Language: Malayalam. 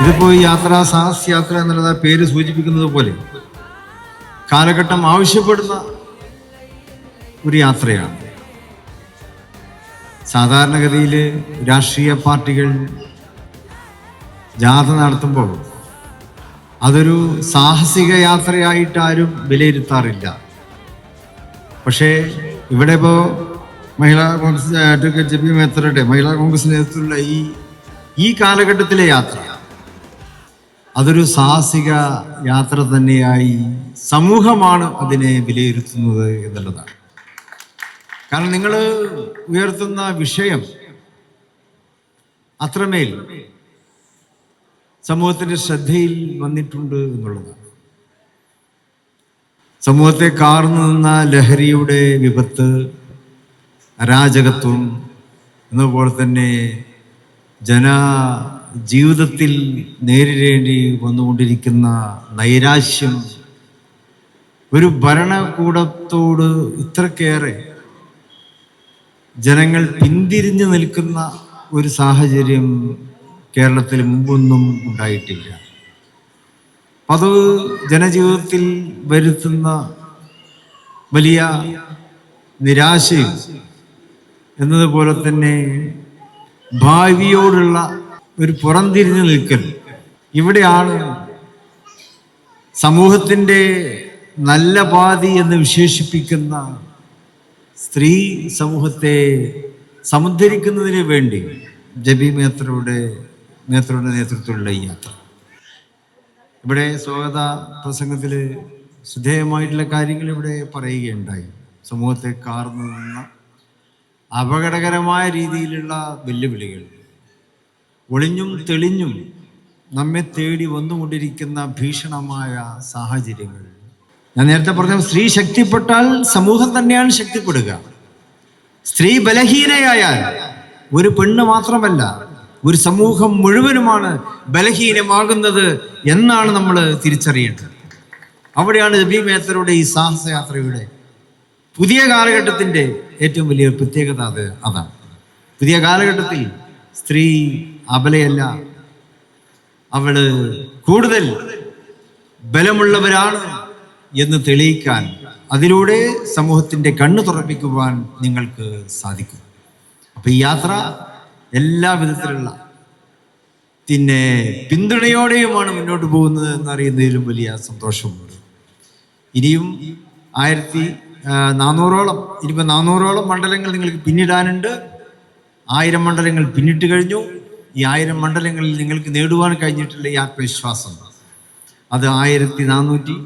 ഇതിപ്പോ ഈ യാത്ര സാഹസ് യാത്ര എന്നുള്ളത് പേര് സൂചിപ്പിക്കുന്നത് പോലെ കാലഘട്ടം ആവശ്യപ്പെടുന്ന ഒരു യാത്രയാണ്. സാധാരണഗതിയിൽ രാഷ്ട്രീയ പാർട്ടികൾ ജാഥ നടത്തുമ്പോൾ അതൊരു സാഹസിക യാത്രയായിട്ട് ആരും വിലയിരുത്താറില്ല. പക്ഷേ ഇവിടെ ഇപ്പോൾ Mahila Congress advocate J P മേത്തറുടെ Mahila Congress നേതൃത്വത്തിലുള്ള ഈ ഈ കാലഘട്ടത്തിലെ യാത്ര അതൊരു സാഹസിക യാത്ര തന്നെയായി സമൂഹമാണ് അതിനെ വിലയിരുത്തുന്നത് എന്നുള്ളതാണ്. കാരണം നിങ്ങൾ ഉയർത്തുന്ന വിഷയം അത്രമേൽ സമൂഹത്തിന്റെ ശ്രദ്ധയിൽ വന്നിട്ടുണ്ട് എന്നുള്ളതാണ്. സമൂഹത്തെ കാർന്നു നിന്ന ലഹരിയുടെ വിപത്ത് അരാജകത്വം എന്നതുപോലെ തന്നെ ജന ജീവിതത്തിൽ നേരിടേണ്ടി വന്നുകൊണ്ടിരിക്കുന്ന നൈരാശ്യം ഒരു ഭരണകൂടത്തോട് ഇത്രക്കേറെ ജനങ്ങൾ പിന്തിരിഞ്ഞു നിൽക്കുന്ന ഒരു സാഹചര്യം കേരളത്തിൽ മുമ്പൊന്നും ഉണ്ടായിട്ടില്ല. അത് ജനജീവിതത്തിൽ വരുത്തുന്ന വലിയ നിരാശയും എന്നതുപോലെ തന്നെ ഭാവിയോടുള്ള ഒരു പുറംതിരിഞ്ഞു നിൽക്കൽ. ഇവിടെയാണ് സമൂഹത്തിന്റെ നല്ല പാതി എന്ന് വിശേഷിപ്പിക്കുന്ന സ്ത്രീ സമൂഹത്തെ സമുദ്ധരിക്കുന്നതിന് വേണ്ടി ജബി മേത്രയുടെ മേത്രയുടെ നേതൃത്വത്തിലുള്ള ഈ യാത്ര. ഇവിടെ സ്വാഗത പ്രസംഗത്തിൽ ശ്രദ്ധേയമായിട്ടുള്ള കാര്യങ്ങൾ ഇവിടെ പറയുകയുണ്ടായി. സമൂഹത്തെ കാർന്നു നിന്ന അപകടകരമായ രീതിയിലുള്ള വെല്ലുവിളികൾ. ഒളിഞ്ഞും തെളിഞ്ഞും നമ്മെ തേടി വന്നുകൊണ്ടിരിക്കുന്ന ഭീഷണമായ സാഹചര്യങ്ങൾ. ഞാൻ നേരത്തെ പറഞ്ഞ സ്ത്രീ ശക്തിപ്പെട്ടാൽ സമൂഹം തന്നെയാണ് ശക്തിപ്പെടുക. സ്ത്രീ ബലഹീനയായാൽ ഒരു പെണ്ണ് മാത്രമല്ല ഒരു സമൂഹം മുഴുവനുമാണ് ബലഹീനമാകുന്നത് എന്നാണ് നമ്മൾ തിരിച്ചറിയേണ്ടത്. അവിടെയാണ് രബി മേത്തരുടെ ഈ സാഹസയാത്രയുടെ പുതിയ കാലഘട്ടത്തിന്റെ ഏറ്റവും വലിയ പ്രത്യേകത അത് അതാണ്. പുതിയ കാലഘട്ടത്തിൽ സ്ത്രീ അബലയല്ല. അവൾ കൂടുതൽ ബലമുള്ളവരാണ് എന്ന് തെളിയിക്കാൻ അതിലൂടെ സമൂഹത്തിന്റെ കണ്ണു തുറപ്പിക്കുവാൻ നിങ്ങൾക്ക് സാധിക്കും. അപ്പം ഈ യാത്ര എല്ലാ വിധത്തിലുള്ള പിന്നെ പിന്തുണയോടെയുമാണ് മുന്നോട്ട് പോകുന്നത് എന്നറിയുന്നതിലും വലിയ സന്തോഷമുണ്ട്. ഇനിയും ആയിരത്തി നാനൂറോളം ഇനിയിപ്പോൾ നാനൂറോളം മണ്ഡലങ്ങൾ നിങ്ങൾക്ക് പിന്നിടാനുണ്ട്. ആയിരം മണ്ഡലങ്ങൾ പിന്നിട്ട് കഴിഞ്ഞു. ഈ ആയിരം മണ്ഡലങ്ങളിൽ നിങ്ങൾക്ക് നേടുവാൻ കഴിഞ്ഞിട്ടുള്ള ഈ ആത്മവിശ്വാസം. അത് ആയിരത്തി നാനൂറ്റി